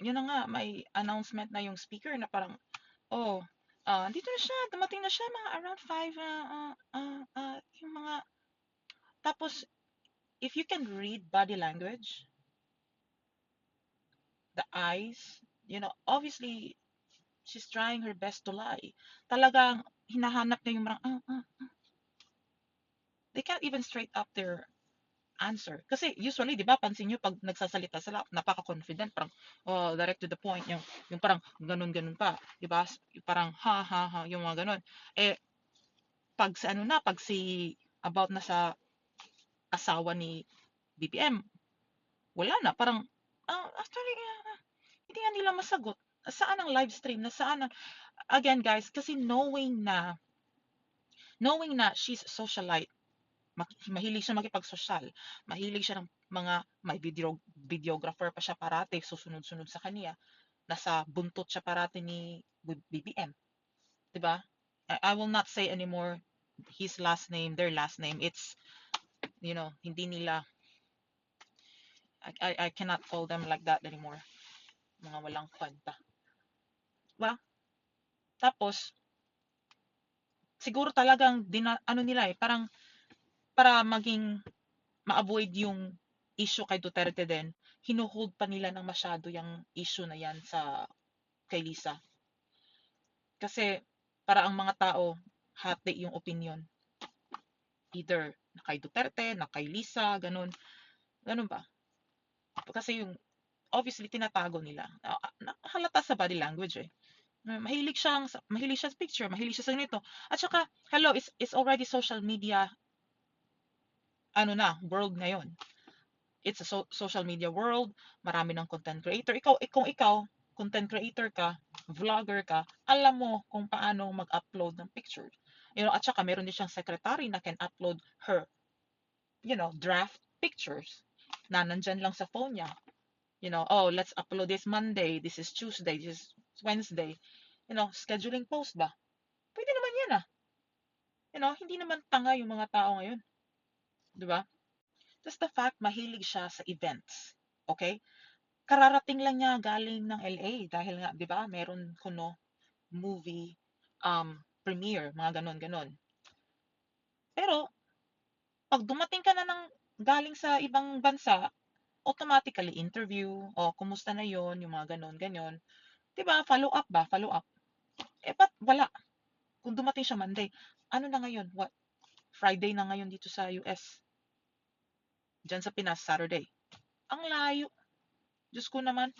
yun na nga, may announcement na yung speaker na parang, oh, ah, dito na siya, dumating na siya mga around 5, ah, ah, ah, ah, yung mga, tapos, if you can read body language, the eyes, you know, obviously, she's trying her best to lie. Talagang, hinahanap niya yung mga, ah, ah, ah. They can't even straight up their answer. Kasi usually, di ba, pansin nyo, pag nagsasalita sila, napaka-confident, parang, oh, direct to the point, yung, yung parang ganun-ganun pa, di ba? Parang, ha, ha, ha, yung mga ganun. Eh, pag si ano na, pag si, about na sa asawa ni BPM, wala na, parang, ah, actually, ah, hindi nga nila masagot. Saan ang live stream? Na saan ang, again guys, kasi knowing na, knowing na she's socialite, mahilig siya makipagsosyal, mahilig siya ng mga, may video, videographer pa siya parati, susunod-sunod sa kanya, nasa buntot siya parati ni BBM. Diba? I, I will not say anymore his last name, their last name. It's, you know, hindi nila, I, I, I cannot call them like that anymore. Mga walang kwenta. Diba? Tapos, siguro talagang, dina, ano nila eh, parang, para maging ma-avoid yung issue kay Duterte din, hinuhold pa nila ng masyado yung issue na yan sa kay Lisa. Kasi para ang mga tao hati yung opinion. Either na kay Duterte, na kay Lisa, ganun. Ganun ba? Kasi yung obviously tinatago nila. Halata sa body language eh. Mahilig siyang mahilig siya sa picture, mahilig siya sa ganito. At saka, hello, it's, it's already social media ano na, world ngayon. It's a so- social media world, marami ng content creator. Ikaw, eh, kung ikaw, content creator ka, vlogger ka, alam mo kung paano mag-upload ng picture. You know, at saka meron din siyang secretary na can upload her, you know, draft pictures na nandyan lang sa phone niya. You know, oh, let's upload this Monday, this is Tuesday, this is Wednesday. You know, scheduling post ba? Pwede naman yan ah. You know, hindi naman tanga yung mga tao ngayon. 'Di ba? Just the fact mahilig siya sa events. Okay? Kararating lang niya galing ng LA dahil nga 'di ba, meron kuno movie um premiere, mga ganon ganon. Pero pag dumating ka na ng galing sa ibang bansa, automatically interview, o kumusta na 'yon, yung mga ganon ganyan. 'Di ba? Follow up ba? Follow up. Eh, ba't wala? Kung dumating siya Monday, ano na ngayon? What? Friday na ngayon dito sa US. Diyan sa Pinas, Saturday. Ang layo. Diyos ko naman.